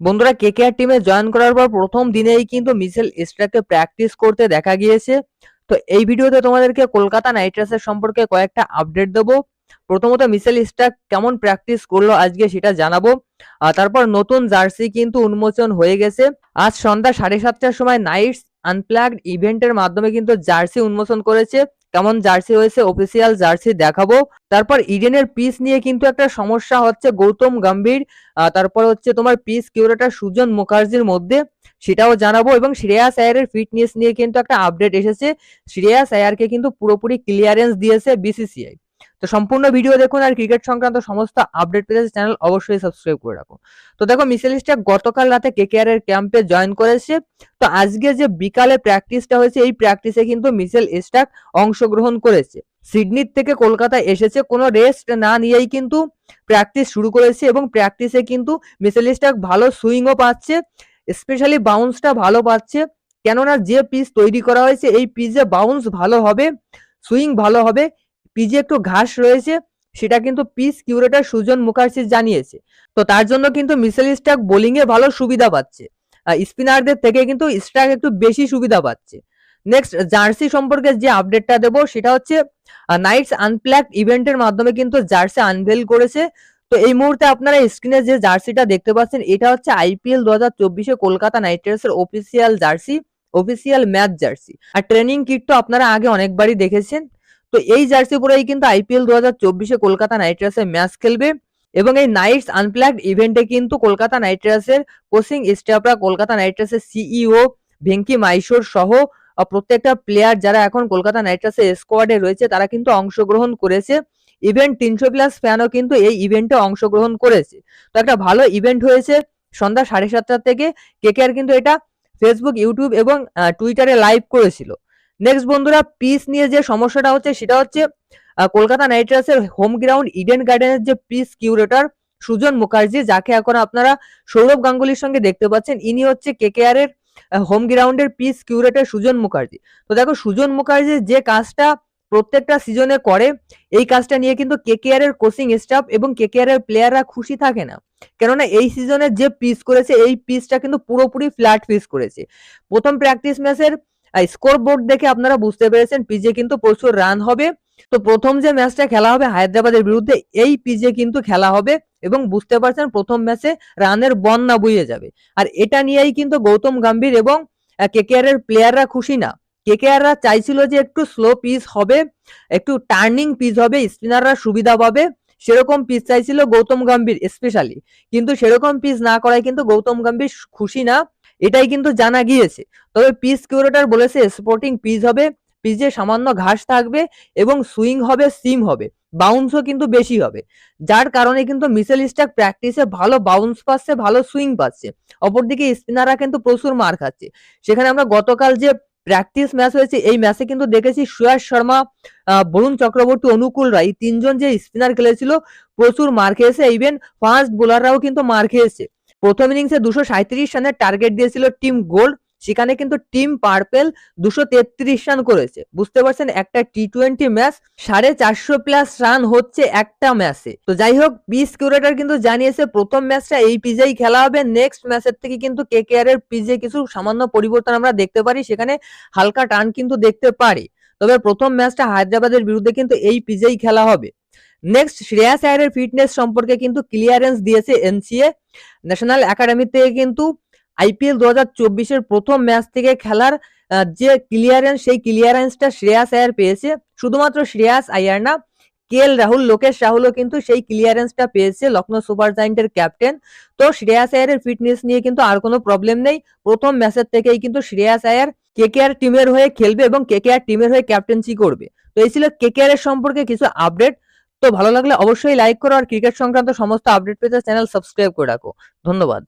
বন্ধুরা কেকেআর টিমে জয়েন করার পর প্রথম দিনেই কিন্তু মিচেল স্টারকে প্র্যাকটিস করতে দেখা গিয়েছে। তো এই ভিডিওতে তোমাদেরকে কলকাতা নাইট রাইডার্সের সম্পর্কে কয়েকটা আপডেট দেবো। প্রথমত মিচেল স্টার্ক কেমন প্র্যাকটিস করল আজকে সেটা জানাব। তারপর নতুন জার্সি কিন্তু উন্মোচন হয়ে গেছে। আজ সন্ধ্যা সাড়ে সাতটার সময় নাইটস আনপ্লাগড ইভেন্টের মাধ্যমে কিন্তু জার্সি উন্মোচন করেছে। কেমন জার্সি হয়েছে অফিসিয়াল জার্সি দেখাবো। তারপর ইডেনের পিস নিয়ে কিন্তু একটা সমস্যা হচ্ছে, গৌতম গম্ভীর তারপর হচ্ছে তোমার পিস কিউরেটার সুজন মুখার্জির মধ্যে, সেটাও জানাব। এবং শ্রেয়াস আয়ারের ফিটনেস নিয়ে কিন্তু একটা আপডেট এসেছে। শ্রেয়াস আয়ারকে কিন্তু পুরোপুরি ক্লিয়ারেন্স দিয়েছে বিসিসিআই তো সম্পূর্ণ ভিডিও দেখুন আর ক্রিকেট সংক্রান্ত সমস্ত আপডেট পেতে চ্যানেল অবশ্যই সাবস্ক্রাইব করে রাখুন। তো দেখো মিসেল স্টার্ক গতকাল রাতে কেকেআর এর ক্যাম্পে জয়েন করেছে। তো আজকে যে বিকালে প্র্যাকটিসটা হয়েছে, এই প্র্যাকটিসে কিন্তু মিসেল স্টার্ক অংশগ্রহণ করেছে। সিডনির থেকে কলকাতা এসেছে, কোনো রেস্ট না নিয়েই কিন্তু প্র্যাকটিস শুরু করেছে এবং প্র্যাকটিসে কিন্তু মিসেল স্টার্ক ভালো সুইংও পাচ্ছে স্পেশালি বাউন্সটা ভালো পাচ্ছে। কেননা যে পিচ তৈরি করা হয়েছে, এই পিচে বাউন্স ভালো হবে সুইং ভালো হবে। পিচে একটু ঘাস রয়েছে, সেটা কিন্তু পিচ কিউরেটার সুজন মুখার্জি জানিয়েছে। তো তার জন্য কিন্তু মিসেল স্টার্ক বোলিং এ ভালো সুবিধা পাচ্ছে। স্পিনারদের থেকে কিন্তু স্টার্ক একটু বেশি সুবিধা পাচ্ছে। নেক্সট জার্সি সম্পর্কে যে আপডেটটা দেবো, সেটা হচ্ছে নাইটস আনপ্ল্যাকড ইভেন্টের মাধ্যমে কিন্তু জার্সি আনভেল করেছে। তো এই মুহূর্তে আপনারা স্ক্রিনে যে জার্সিটা দেখতে পাচ্ছেন, এটা হচ্ছে আইপিএল দু হাজার চব্বিশে কলকাতা নাইট রাইডার্সের official jersey official match jersey. আর ট্রেনিং কিট তো আপনারা আগে অনেকবারই দেখেছেন। তো এই জার্সি পরেই কিন্তু আইপিএল দু হাজার চব্বিশে কলকাতা নাইট রাইডার্সের ম্যাচ খেলবে এবং এই নাইটস আনপ্ল্যাগড ইভেন্টে কিন্তু কলকাতা নাইট রাইডার্সের কোচিং স্টাফরা, কলকাতা নাইট রাইডার্সের সিইও ভেঙ্কি মাইশোর সহ প্রত্যেকটা প্লেয়ার যারা এখন কলকাতা নাইট রাইডার্সের স্কোয়াডে রয়েছে, তারা কিন্তু অংশগ্রহণ করেছে। ইভেন্ট তিনশো প্লাস ফ্যানও কিন্তু এই ইভেন্টে অংশগ্রহণ করেছে। তো একটা ভালো ইভেন্ট হয়েছে সন্ধ্যা সাড়ে সাতটা থেকে। কেকেআর কিন্তু এটা ফেসবুক ইউটিউব এবং টুইটারে লাইভ করেছিল। নেক্সট বন্ধুরা পিচ নিয়ে যে সমস্যাটা হচ্ছে, সেটা হচ্ছে কলকাতা নাইট রাইডার্সের হোম গ্রাউন্ড ইডেন গার্ডেনের যে পিস কিউরেটর সুজন মুখার্জি, যাকে এখন আপনারা সৌরভ গাঙ্গুলির সঙ্গে দেখতে পাচ্ছেন, ইনি হচ্ছে কেকেআর এর হোম গ্রাউন্ডের পিচ কিউরেটর সুজন মুখার্জি। তো দেখো, সুজন মুখার্জি যে কাজটা প্রত্যেকটা সিজনে করে, এই কাজটা নিয়ে কিন্তু কেকেআর এর কোচিং স্টাফ এবং কেকেআর এর প্লেয়াররা খুশি থাকে না। কেননা, এই সিজনে যে পিচ করেছে, এই পিচটা কিন্তু পুরোপুরি ফ্ল্যাট পিচ করেছে। প্রথম প্র্যাকটিস ম্যাচের স্কোর বোর্ড দেখে আপনারা বুঝতে পেরেছেন পিজে কিন্তু প্রচুর রান হবে। তো প্রথম যে ম্যাচটা খেলা হবে হায়দ্রাবাদের বিরুদ্ধে, এই পিজে কিন্তু খেলা হবে এবং বুঝতে পারছেন প্রথম ম্যাচে রানের বন্যা বইয়ে যাবে। আর এটা নিয়েই কিন্তু গৌতম গম্ভীর এবং কেকেআর এর প্লেয়াররা খুশি না। কেকেআররা চাইছিল যে একটু স্লো পিচ হবে, একটু টার্নিং পিচ হবে স্পিনাররা সুবিধা পাবে। সেরকম পিচ চাইছিল গৌতম গম্ভীর স্পেশালি কিন্তু সেরকম পিচ না করায় কিন্তু গৌতম গম্ভীর খুশি না। এটাই কিন্তু জানা গিয়েছে। তবে পিচ কিউরেটার বলেছে স্পোর্টিং পিচ হবে পিচে সামান্য ঘাস থাকবে এবং সুইং হবে, সিম হবে বাউন্সও কিন্তু বেশি হবে। যার কারণে কিন্তু মিসেল স্টাক প্র্যাকটিসে ভালো বাউন্স পাচ্ছে, ভালো সুইং পাচ্ছে। অপরদিকে স্পিনাররা কিন্তু প্রচুর মার খাচ্ছে। সেখানে আমরা গতকাল যে প্র্যাকটিস ম্যাচ হয়েছে, এই ম্যাচে কিন্তু দেখেছি সুয়াস শর্মা বরুণ চক্রবর্তী, অনুকূল রায় তিনজন যে স্পিনার খেলেছিল, প্রচুর মার খেয়েছে। ইভেন ফাস্ট বোলাররাও কিন্তু মার খেয়েছে। প্রথম ইনিংসে দুশো সাঁত্রিশ রানের টার্গেট দিয়েছিল টিম গোল্ড। সেখানে কিন্তু টিম পার্পেল দুশো তেত্রিশ রান করেছে। বুঝতে পারছেন, একটা টি টোয়েন্টি ম্যাচ, সাড়ে চারশো প্লাস রান হচ্ছে একটা ম্যাচে। তো যাই হোক পিস কিউরেটার কিন্তু জানিয়েছে, প্রথম ম্যাচটা এই পিজেই খেলা হবে, নেক্সট ম্যাচের থেকে কিন্তু কেকেআর এর পিজে কিছু সামান্য পরিবর্তন আমরা দেখতে পারি, সেখানে হালকা টান কিন্তু দেখতে পারি। তবে প্রথম ম্যাচটা হায়দ্রাবাদের বিরুদ্ধে কিন্তু এই পিজেই খেলা হবে। নেক্সট শ্রেয়াস আয়ারের ফিটনেস সম্পর্কে কিন্তু ক্লিয়ারেন্স দিয়েছে এনসিএ ন্যাশনাল একাডেমি থেকে কিন্তু আইপিএল দু হাজার চব্বিশের প্রথম ম্যাচ থেকে খেলার যে ক্লিয়ারেন্স সেই ক্লিয়ারেন্সটা শ্রেয়াস আয়ার পেয়েছে। শুধুমাত্র শ্রেয়াস আয়ার না কে এল রাহুল লোকেশ রাহুলও কিন্তু সেই ক্লিয়ারেন্সটা পেয়েছে লখনৌ সুপার জায়েন্টের ক্যাপ্টেন তো শ্রেয়াস আয়ারের ফিটনেস নিয়ে কিন্তু আর কোনো প্রবলেম নেই। প্রথম ম্যাচের থেকেই কিন্তু শ্রেয়াস আয়ার কেকেআর টিমের হয়ে খেলবে এবং কেকেআর টিমের হয়ে ক্যাপ্টেন্সি করবে। তো এই ছিল কেকেআর এর সম্পর্কে কিছু আপডেট তো ভালো লাগলে অবশ্যই লাইক করো আর ক্রিকেট সংক্রান্ত সমস্ত আপডেট পেতে চ্যানেল সাবস্ক্রাইব করে রাখো। ধন্যবাদ।